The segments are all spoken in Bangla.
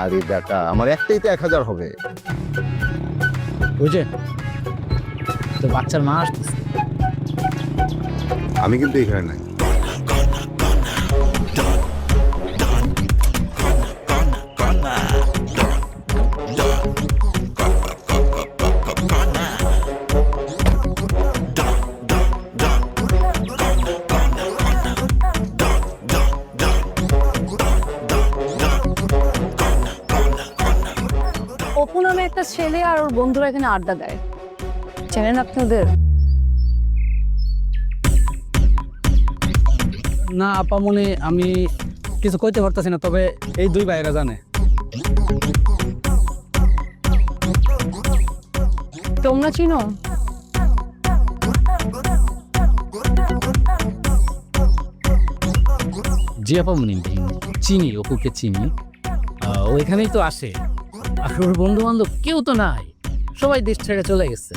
আরে বেটা আমার একটাই তো এক হাজার হবে। বুঝে তো বাচ্চার মা আসতেছে। আমি কিন্তু এখানে নাই। অপু নামে একটা ছেলে আর ওর বন্ধুরা এখানে আড্ডা দেয়। চেনেন আপনাদের? না আপামনি আমি কিছু কইতে পারতাছি না তবে এই দুই ভাইরা জানে। তোমরা চিনো? জি আপামনি চিনি অপুকে চিনি। আহ, ও এখানেই তো আসে। আর বন্ধু বান্ধব কেউ তো নাই। সবাই দেশ ছেড়ে চলে গেছে।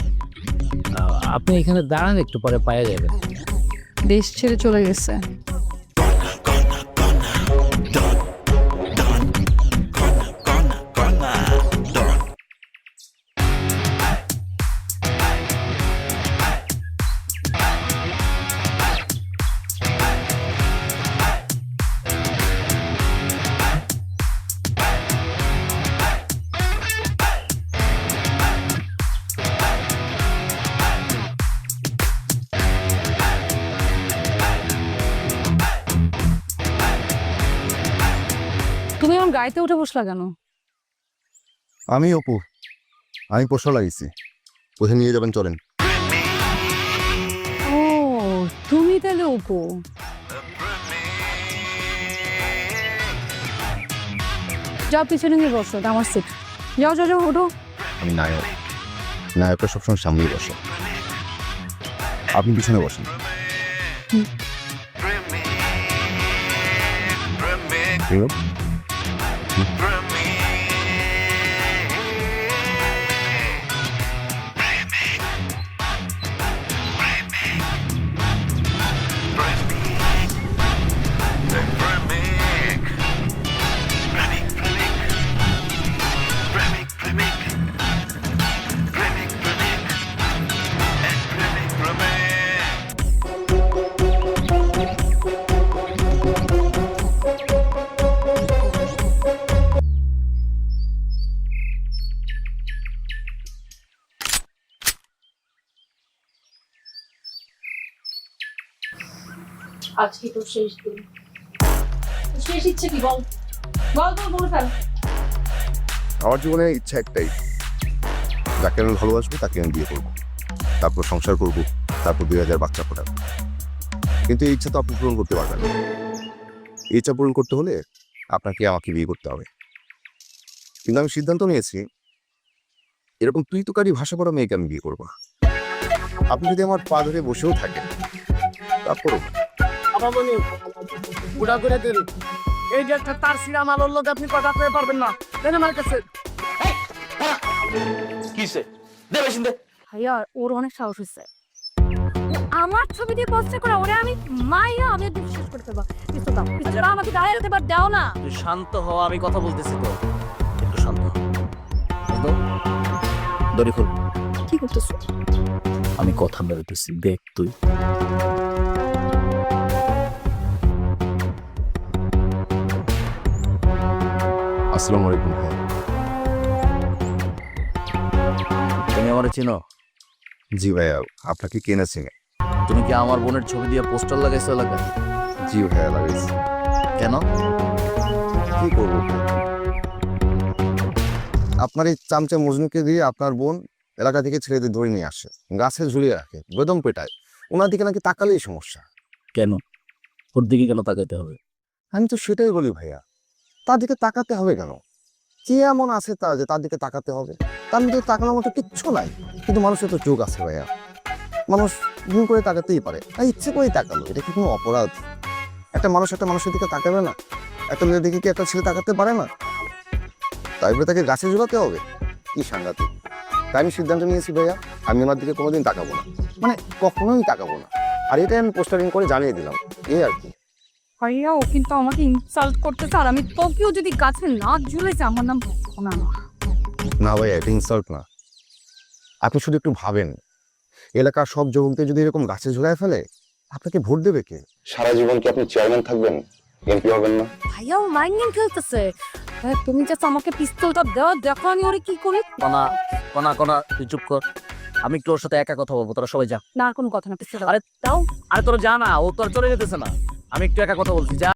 আপনি এখানে দাঁড়ান, একটু পরে পায়ে যাবেন। দেশ ছেড়ে চলে গেছে। তুমি আমার গাড়িতে উঠে বসলা কেন? আমি অপু। আমি পোষা লাগিয়েছি। কোথায় নিয়ে যাবেন চলেন। ও তুমি তাহলে অপু। যাও পিছনে গিয়ে বসো এটা আমার সিট যাও যাও যাও ওঠো আমি নায়ক। নায়করা সবসময় সামনেই বসে। আপনি পিছনে বসেন। এরকম? আজকে তো শেষ দিন। শেষ ইচ্ছে কি বল? বল বল, বলে ফেল আমার জীবনে ইচ্ছা একটাই। যাকে আমি ভালোবাসবো, তাকে আমি বিয়ে করব। তারপর সংসার করব, তারপর দুই হাজার বাচ্চা ফোটাবো কিন্তু এই ইচ্ছা তো আপনি পূরণ করতে পারবেন না। এই ইচ্ছা পূরণ করতে হলে আপনাকে আমাকে বিয়ে করতে হবে। কিন্তু আমি সিদ্ধান্ত নিয়েছি, এরকম তুই তোকারি ভাষা পড়া মেয়েকে আমি বিয়ে করব আপনি যদি আমার পা ধরে বসেও থাকেন, তারপরও করে দিন। এই যে একটা তার সিরা মাল লোক আপনি কথা কয়ে পারবেন না। দেন আমার কাছে। কিসে দে বেশিন দে। ভাইয়া ওর অনেক সাহস হয়েছে আমার ছবি দিয়ে পোস্টার করে ওরে আমি মাইয়া আমি বিশ্বাস করতে পারব কিছু দাও কিছু দাও আমাকে গায়ে দাও না। তুই শান্ত হ আমি কথা বলতেছি তো। একটু শান্ত দড়ি খুল। কি করতেছো? আমি কথা বলতেছি দেখ তুই। আসসালামু আলাইকুম ভাই। তুমি আমার চিনো? জি ভাইয়া আপনাকে চিনে? তুমি কি আমার বোনের ছবি দিয়ে পোস্টার লাগাইছো জি ভাইয়া লাগাইছি। কেন? কি করব আপনার এই চামচা মজনুকে দিয়ে আপনার বোন এলাকা থেকে ছেলেদের ধরে নিয়ে আসে। গাছে ঝুলিয়ে রাখে বেদম পেটায়। ওনার দিকে নাকি তাকালেই সমস্যা। কেন? ওর দিকে কেন তাকাইতে হবে? আমি তো সেটাই বলি ভাইয়া। তার দিকে তাকাতে হবে কেন? কি এমন আছে তা যে তার দিকে তাকাতে হবে? তার মধ্যে তাকানোর মতো কিচ্ছু নাই। কিন্তু মানুষের তো চোখ আছে ভাইয়া। মানুষ ভুল করে তাকাতেই পারে। তাই ইচ্ছে করেই তাকালো। এটা কি কোনো অপরাধ? একটা মানুষ একটা মানুষের দিকে তাকাবে না? একটা মেয়ের দিকে কি একটা ছেলে তাকাতে পারে না? তাই বলে তাকে গাছে জোগাতে হবে? কি সাংঘাতিক। তাই আমি সিদ্ধান্ত নিয়েছি ভাইয়া, আমি ওনার দিকে কোনোদিন তাকাবো না। মানে কখনোই তাকাবো না। আর এটাই আমি পোস্টারিং করে জানিয়ে দিলাম। এই আর কি। ভাইয়া ও কিন্তু আমাকে ইনসাল্ট করতেছে আর আমি তোকেও যদি গাছে না ঝুলেছে আমার নাম না না। না ভাই এটা ইনসাল্ট না। আপনি শুধু একটু ভাবেন এলাকার সব যুবকদের যদি এরকম গাছে ঝুলায় ফেলে আপনাকে ভোট দেবে কে? সারা জীবন কি আপনি চেয়ারম্যান থাকবেন? এমপি হবেন না। ভাইয়া ও মাইন্ড গেম খেলতেছে তুমি জাস্ট আমাকে পিস্তলটা দাও দেখো আমি ওরে কি করি। কনা কনা কনা তুই চুপ কর। আমি একটু ওর সাথে একা কথা বলব তোরা সবাই যা। না কোনো কথা না পিস্তল আরে তাও আরে তোরা যা না ও তো আর চলে যেতেছে না। আমি একটু একা কথা বলছি যা